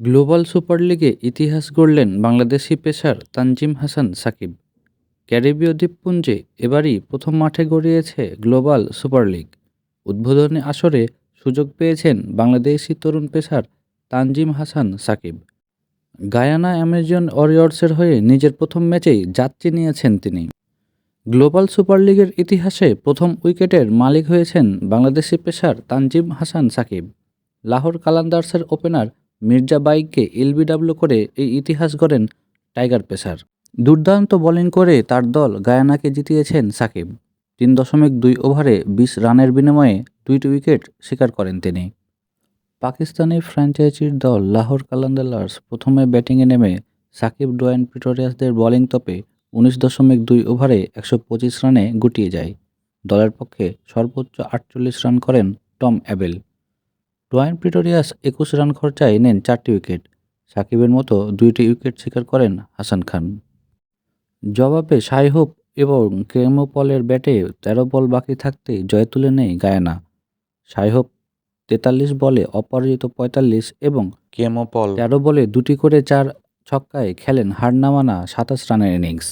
Global super লিগে ইতিহাস গড়লেন বাংলাদেশি পেসার তানজিম হাসান সাকিব। ক্যারিবীয় দ্বীপপুঞ্জে এবারই প্রথম মাঠে গড়িয়েছে গ্লোবাল সুপার লিগ উদ্বোধনী আসরে সুযোগ পেয়েছেন বাংলাদেশি তরুণ pacer Tanzim Hasan Sakib. Guyana Amazon ওয়ারিয়র্সের হয়ে নিজের প্রথম ম্যাচেই যাত্রী নিয়েছেন তিনি। গ্লোবাল সুপার লিগের ইতিহাসে প্রথম উইকেটের মালিক হয়েছেন বাংলাদেশি পেসার তানজিম হাসান সাকিব। লাহোর কালান্দার্সের ওপেনার মির্জা বাইককে এলবিডাব্লিউ করে এই ইতিহাস গড়েন টাইগার পেসার। দুর্দান্ত বোলিং করে তার দল গায়ানাকে জিতিয়েছেন সাকিব। তিন দশমিক দুই ওভারে বিশ রানের বিনিময়ে দুইটি উইকেট শিকার করেন তিনি। পাকিস্তানি ফ্র্যাঞ্চাইজির দল লাহোর কালান্দালার্স প্রথমে ব্যাটিংয়ে নেমে সাকিব ডোয়েন পিটোরিয়াসদের বোলিং তপে উনিশ দশমিক দুই ওভারে একশো পঁচিশ রানে গুটিয়ে যায়। দলের পক্ষে সর্বোচ্চ আটচল্লিশ রান করেন টম অ্যাবেল। ডোয়াইন প্রিটোরিয়াস একুশ রান খরচায় নেন চারটি উইকেট। সাকিবের মতো দুইটি উইকেট শিকার করেন হাসান খান। জবাবে সাইহোপ এবং কেমোপলের ব্যাটে তেরো বল বাকি থাকতেই জয় তুলে নেয় গায়ানা। সাইহোপ তেতাল্লিশ বলে অপরাজিত পঁয়তাল্লিশ এবং কেমোপল। তেরো বলে দুটি করে চার ছক্কায় খেলেন হার না মানা সাতাশ রানের ইনিংস।